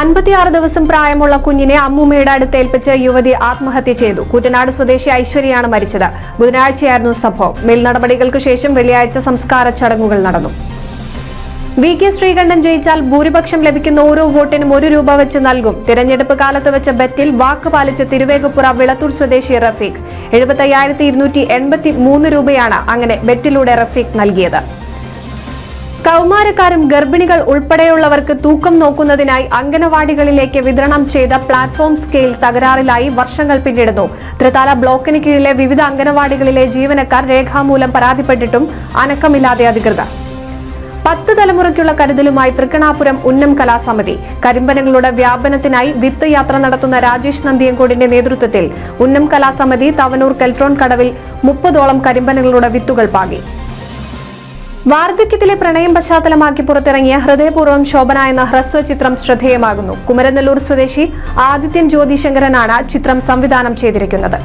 അൻപത്തിയാറ് ദിവസം പ്രായമുള്ള കുഞ്ഞിനെ അമ്മൂമ്മയുടെ അടുത്ത് ഏൽപ്പിച്ച് യുവതി ആത്മഹത്യ ചെയ്തു. കുട്ടനാട് സ്വദേശി ഐശ്വര്യയാണ് മരിച്ചത്. ബുധനാഴ്ചയായിരുന്നു സംഭവം. മേൽ നടപടികൾക്ക് ശേഷം വെള്ളിയാഴ്ച സംസ്കാര ചടങ്ങുകൾ നടന്നു. വി കെ ശ്രീകണ്ഠൻ ജയിച്ചാൽ ഭൂരിപക്ഷം ലഭിക്കുന്ന ഓരോ വോട്ടിനും ഒരു രൂപ വെച്ച് നൽകും. തിരഞ്ഞെടുപ്പ് കാലത്ത് വെച്ച ബെറ്റിൽ വാക്ക് പാലിച്ച് തിരുവേഗപ്പുറ വിളത്തൂർ സ്വദേശി റഫീഖ്. മൂന്ന് രൂപയാണ് അങ്ങനെ ബെറ്റിലൂടെ റഫീഖ് നൽകിയത്. കൗമാരക്കാരും ഗർഭിണികൾ ഉൾപ്പെടെയുള്ളവർക്ക് തൂക്കം നോക്കുന്നതിനായി അംഗനവാടികളിലേക്ക് വിതരണം ചെയ്ത പ്ലാറ്റ്ഫോം സ്കെയിൽ തകരാറിലായി വർഷങ്ങൾ പിന്നിടുന്നു. ത്രിതാല ബ്ലോക്കിന് കീഴിലെ വിവിധ അംഗനവാടികളിലെ ജീവനക്കാർ രേഖാമൂലം പരാതിപ്പെട്ടിട്ടും അനക്കമില്ലാതെ അധികൃതർ. പത്ത് തലമുറയ്ക്കുള്ള കരുതലുമായി തൃക്കണാപുരം ഉന്നം കലാസമിതി. കരിമ്പനങ്ങളുടെ വ്യാപനത്തിനായി വിത്ത് യാത്ര നടത്തുന്ന രാജേഷ് നന്ദിയങ്കോടിന്റെ നേതൃത്വത്തിൽ ഉന്നം കലാസമിതി തവനൂർ കെൽട്രോൺ കടവിൽ മുപ്പതോളം കരിമ്പനകളുടെ വിത്തുകൾ പാകി. വാർദ്ധക്യത്തിലെ പ്രണയം പശ്ചാത്തലമാക്കി പുറത്തിറങ്ങിയ ഹൃദയപൂർവം ശോഭന എന്ന ഹ്രസ്വ ചിത്രം ശ്രദ്ധേയമാകുന്നു. കുമരനെല്ലൂർ സ്വദേശി ആദിത്യൻ ജ്യോതിശങ്കരനാണ് ചിത്രം സംവിധാനം ചെയ്തിരിക്കുന്നത്.